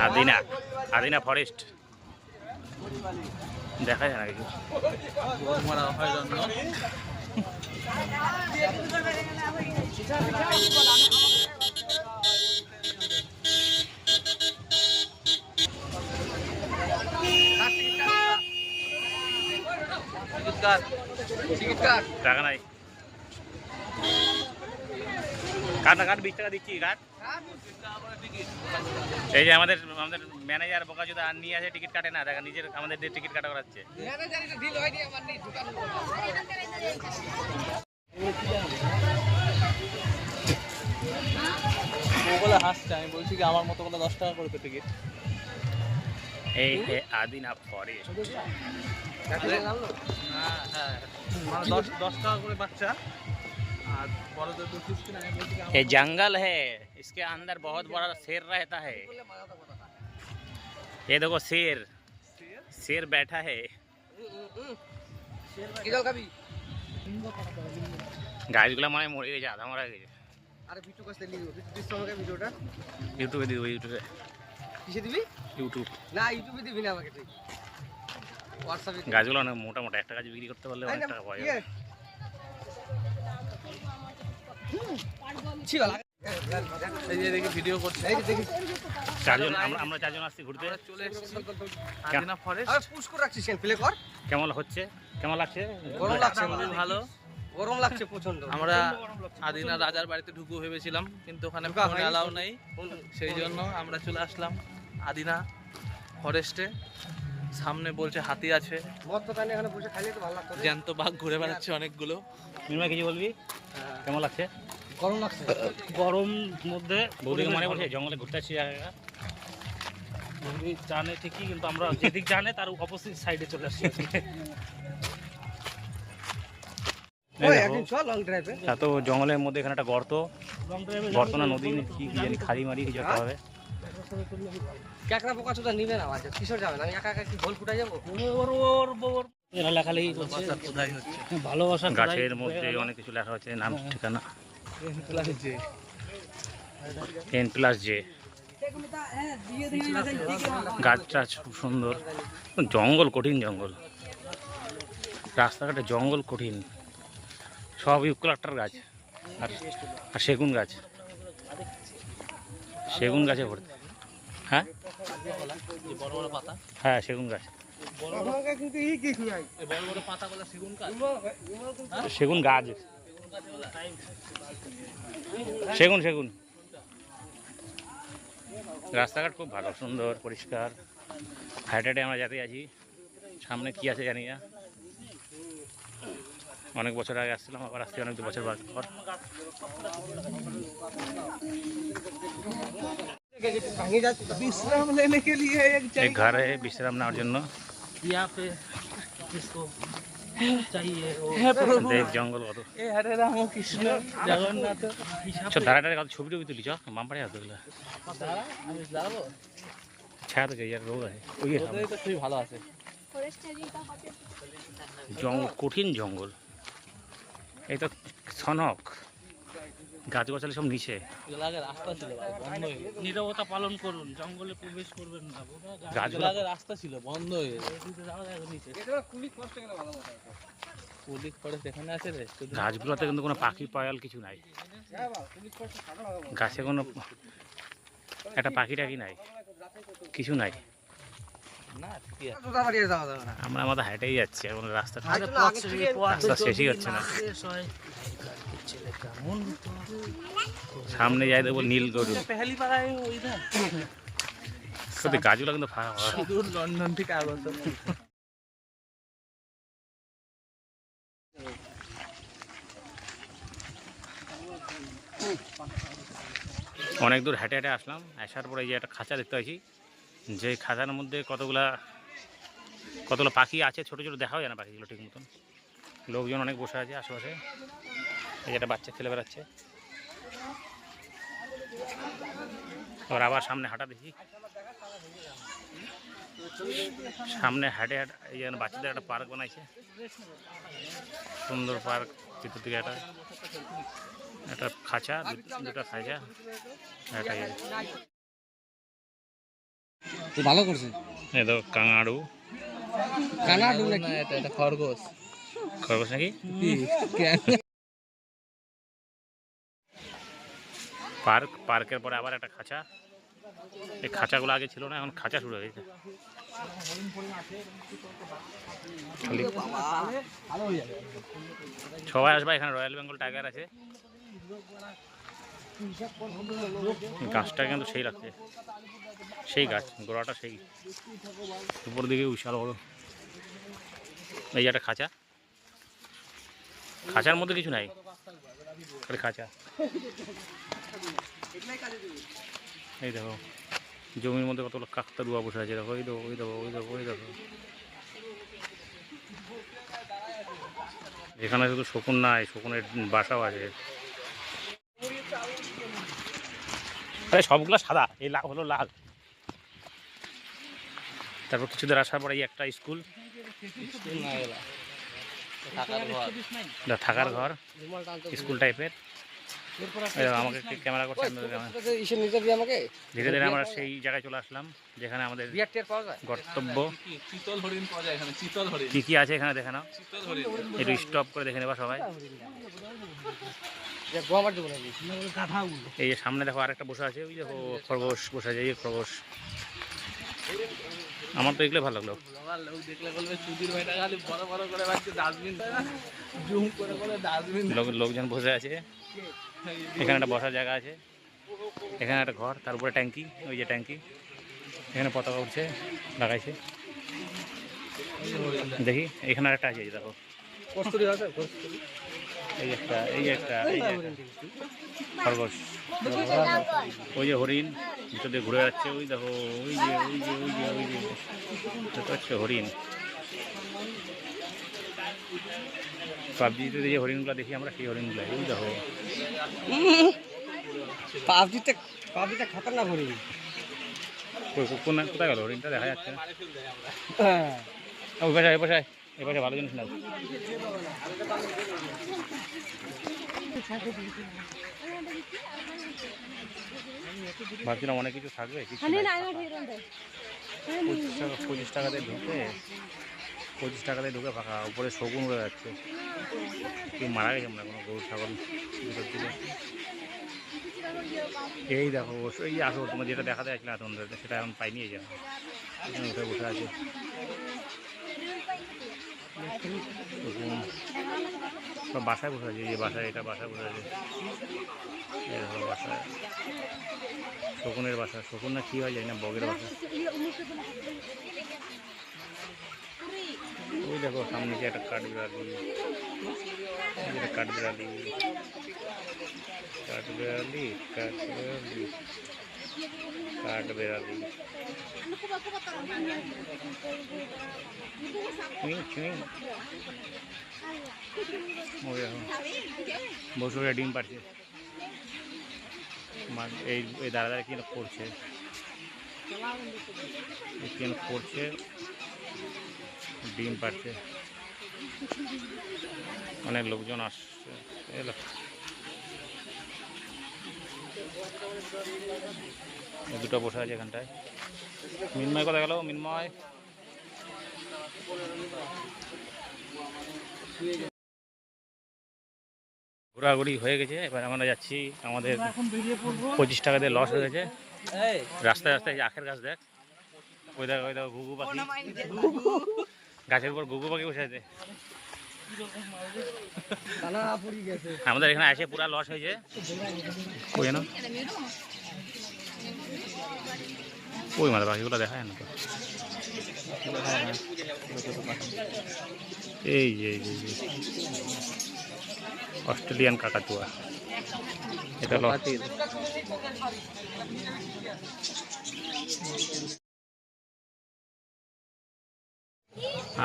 Adina Adina forest দেখা যায় না কিছু। টাকা নাই। কাট কাট বিশ টাকা দিচ্ছি কাট এই যে আমাদের আমাদের ম্যানেজার বোকা যদি আর নিয়ে আসে টিকিট কাটে না দেখা নিজের আমাদের দিয়ে টিকিট কাটা করাচ্ছে। ও বলে হাসছে। আমি বলছি কি আমার মতো দশ টাকা করে তো টিকিট। এই হে আদিনা ফরেস্ট দশ টাকা করে বাচ্চা। ये जंगल है इसके अंदर बहुत बड़ा शेर रहता है ये देखो शेर शेर बैठा है গাছগুলো মানে মরে গেছে আধা মরা গেছে আরে বিটু কাছে নিয়ে দিব বিটু দিস আমাকে ভিডিওটা ইউটিউবে দিব ইউটিউবে কিসে দিবি ইউটিউব না ইউটিউবে দিবি না আমাকে তুই হোয়াটসঅ্যাপে গাছগুলো অনেক মোটা মোটা একটা গাছ বিক্রি করতে পারলে অনেক টাকা পাওয়া যাবে চারজন আমরা চারজন আসছি ঘুরতে। চলে এসেছি কেমন? হচ্ছে? কেমন লাগছে? গরম লাগছে ভালো। গরম লাগছে প্রচণ্ড আমরা আদিনা রাজার বাড়িতে ঢুকু ভেবেছিলাম কিন্তু ওখানে অ্যালাউ নেই। সেই জন্য আমরা চলে আসলাম আদিনা ফরেস্টে সামনে বলছে হাতি আছে। মদ তো তাহলে এখানে বসে খাইলে তো ভালো লাগতো রে। জ্যান্ত বাঘ ঘুরে বেড়াচ্ছে অনেকগুলো। মিনমা কিছু বলবি? কেমন লাগছে? গরম লাগছে। গরম মধ্যে বৌদিকে মনে পড়ছে? জঙ্গলে ঘুরতে আসছি জায়গা। বৌদি জানে ঠিকই কিন্তু আমরা যেদিক জানে তার অপোজিট সাইডে চলে আসছি। এত জঙ্গলের মধ্যে এখানে একটা গর্ত। গর্ত না নদী না কি কি জানি খালি মারি কিছু একটা হবে। ক্যাকড়া পোকা চোদা নিবে না আজ কিশোর যাবে না আমি একা একা কি ফুটাই যাব? এরা লেখালেখি করছে। বাসার কোথায় হচ্ছে। ভালোবাসা গাছের মধ্যে অনেক কিছু লেখা হচ্ছে নাম ঠিকানা। Ten plus J. গাছটা খুব সুন্দর। জঙ্গল কঠিন জঙ্গল। রাস্তাঘাটে জঙ্গল কঠিন। সব ইউক্লাক্টার গাছ। আর আর সেগুন গাছ। সেগুন গাছে ভর্তি। হ্যাঁ? হ্যাঁ সেগুন গাছ। সেগুন গাছ। সেগুন সেগুন। রাস্তাঘাট খুব ভালো, সুন্দর, পরিষ্কার। হাইটে হাইটে আমরা যাতে আছি। সামনে কি আছে জানি না। অনেক বছর আগে আসছিলাম, আবার আসছি অনেক বছর পর। विश्राम लेने के लिए एक এই ঘরে বিশ্রাম নেওয়ার জন্য यहाँ पे इसको चाहिए वो है प्रभु দেখ জঙ্গল কত ए हरे राम कृष्ण जगन्नाथ চ ধারা টারে কত ছবি টবি তুলি চ মাম পাড়ে হাত তুলে দাঁড়া আমি দাঁড়াবো ছায়া তো ইয়ার রোগ আছে ওই ওদের তো খুবই ভালো আছে জঙ্গল কঠিন জঙ্গল এই তো সনক গাছ গাছালি সব নিচে। রাস্তা ছিল হয়ে নিরবতা পালন করুন জঙ্গলে প্রবেশ করবেন না গাছগুলো রাস্তা ছিল বন্ধ হয়ে গাছগুলোতে কিন্তু কোনো পাখি পায়াল কিছু নাই। পুলিশ কষ্ট খাটো হবে গাছে কোনো একটা পাখি টাকি নাই। কিছু নাই। আমরা আমাদের হাইটেই যাচ্ছি এখন রাস্তা শেষই হচ্ছে না। সামনে যাই দেবো নীল গরু। সত্যি গাছগুলো কিন্তু লন্ডন থেকে আগত অনেক দূর হেঁটে হেঁটে আসলাম আসার পরে যে একটা খাঁচা দেখতে পাচ্ছি যে খাঁচার মধ্যে কতগুলা কতগুলো পাখি আছে ছোট ছোট দেখাও যায় না পাখিগুলো ঠিক মতন। লোকজন অনেক বসে আছে আশেপাশে। এই একটা বাচ্চা খেলে বেড়াচ্ছে। এবার আবার সামনে হাঁটা দেখি। সামনে হাঁটে হাঁটা এই যেন বাচ্চাদের একটা পার্ক বানাইছে। সুন্দর পার্ক ভিতর দিকে একটা একটা খাঁচা দু- দুটো খাঁচা একটা ইয়ে। ভালো করছে এই তো কাঙাড়ু। কানা ডু না নাকি? এটা এটা খরগোশ। খরগোশ নাকি? পার্ক, পার্কের পরে আবার একটা খাঁচা। এই খাঁচাগুলো আগে ছিল না, এখন খাঁচা শুরু হয়ে গেছে। সবাই আসবে, এখানে রয়্যাল বেঙ্গল টাইগার আছে। গাছটা কিন্তু সেই লাগছে সেই গাছ, গোড়াটা সেই। উপর দিকে বিশাল বড়। এই একটা খাঁচা। খাঁচার মধ্যে কিছু নাই খাঁচা। এই দেখো জমির মধ্যে কতগুলো কাকতা রুয়া বসে আছে দেখো ওই দেখো ওই দেখো ওই দেখো ওই দেখো। এখানে শুধু শকুন নাই শকুনের বাসাও আছে। আরে সবগুলো সাদা এই লাল হলো লাল। তারপর কিছুদের আসার পরে এই একটা স্কুল। থাকার ঘর। এটা থাকার ঘর স্কুল টাইপের আমাকে ক্যামেরা করছে আমাকে ধীরে ধীরে আমরা সেই জায়গায় চলে আসলাম যেখানে আমাদের গর্তব্য। কি কি আছে এখানে দেখে নাও। একটু স্টপ করে দেখে নেবা সবাই। এই যে সামনে দেখো আরেকটা বসে আছে ওই দেখো খরগোশ বসে আছে এই খরগোশ। আমার তো এগুলো ভালো লাগল। লোকজন বসে আছে। এখানে একটা বসার জায়গা আছে। এখানে একটা ঘর তার উপরে ট্যাঙ্কি ওই যে ট্যাঙ্কি। এখানে পতাকা উঠছে লাগাইছে। দেখি এখানে আরেকটা আছে দেখো। কস্তুরি আছে কস্তুরি। এই একটা এই যে একটা এই খরগোশ। ওই যে হরিণ ভিতর দিয়ে ঘুরে যাচ্ছে ওই দেখো ওই যে ওই যে ওই যে ওই যে পাচ্ছ হরিণ। পাবজিতে যে হরিণগুলো দেখি আমরা সেই হরিণগুলো ওই দেখো। পাবজিতে পাবজিতে খতরনাক হরি কই- কো- কোন কোথায় গেল? হরিণটা দেখা যাচ্ছে না। হ্যাঁ। ওই পাশে ওই পাশে পাশে ভালো জিনিস না ভাবছিলাম অনেক কিছু থাকবে। পঁচিশ টাকা পঁচিশ টাকাতে ঢুকে পঁচিশ টাকাতে ঢুকে ফাঁকা উপরে শগুন উড়ে যাচ্ছে। কেউ মারা গেছে আমরা কোনো গরু ছাগল এই দেখো এই আসো তোমার যেটা দেখাতে এতক্ষণ ধরে, সেটা এখন পাইনি এই যে। এখানে উঠে বসে আছে। সব বাসায় বসে আছে যে বাসায়, এটা বাসায় বসে আছে। দেখো বাসায়। শকুনের বাসা। শকুন না কি হয় জানি না, বগের বাসা। ওই দেখো, সামনে যে একটা কাঠ বিড়ালি এই যে একটা কাঠ বিড়ালি কাঠ বিড়ালি কাঠ বিড়ালি কাঠ বিড়ালি চুই চুই ওই দেখো। বসে বসে ডিম পাচ্ছে মা- এই এই দাদা দাদা কি করছে? এই কি যেন করছে? ডিম পাচ্ছে অনেক লোকজন আসছে। দুটো বসে আছে এখানটায়। মিনময় কথা গেল? মিনময়? ঘোরাঘুরি হয়ে গেছে এবার আমরা যাচ্ছি আমাদের পঁচিশ টাকা দিয়ে লস হয়ে গেছে। রাস্তায় রাস্তায় আখের গাছ দেখ। ওই দেখ ওই দেখ ঘুঘু পাখি। গাছের উপর ঘুঘু পাখি বসে আছে। আমাদের এখানে এসে পুরা লস হয়েছে। ওই না ওই মাথা পাখিগুলো দেখা যায় না তো? এই যে। অস্ট্রেলিয়ান কাকাতুয়া। এটা লস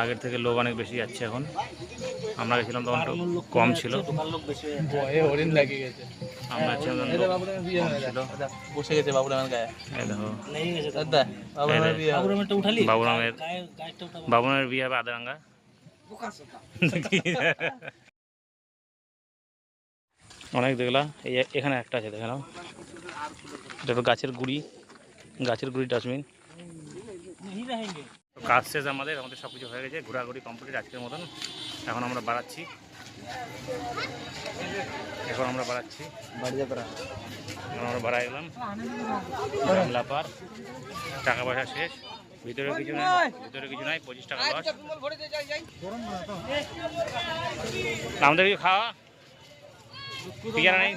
আগের থেকে লোক অনেক বেশি যাচ্ছে এখন। আমরা গেছিলাম তখন কম ছিল। আমরা ছিলাম বাবুরামের বিয়ে বসে গেছে বাবুরামের গায়ে। বাবুরামের হবে। বাবুরামের বাবুরামের বিয়ে হবে আদারাঙ্গা। অনেক দেখলাম এই এখানে একটা আছে দেখে নাও। এটা গাছের গুড়ি। গাছের গুড়ি ডাস্টবিন। কাজ শেষ আমাদের আমাদের সব কিছু হয়ে গেছে, ঘোরাঘুরি কমপ্লিট আজকের মতন। এখন আমরা বাড়াচ্ছি। এখন আমরা বাড়াচ্ছি। আমরা বাড়াই গেলাম লাপার টাকা পয়সা শেষ। ভিতরে কিছু নাই, ভিতরে কিছু নাই, পঁচিশ টাকা লস। আমাদের কিছু খাওয়া? পিয়ারা নেই।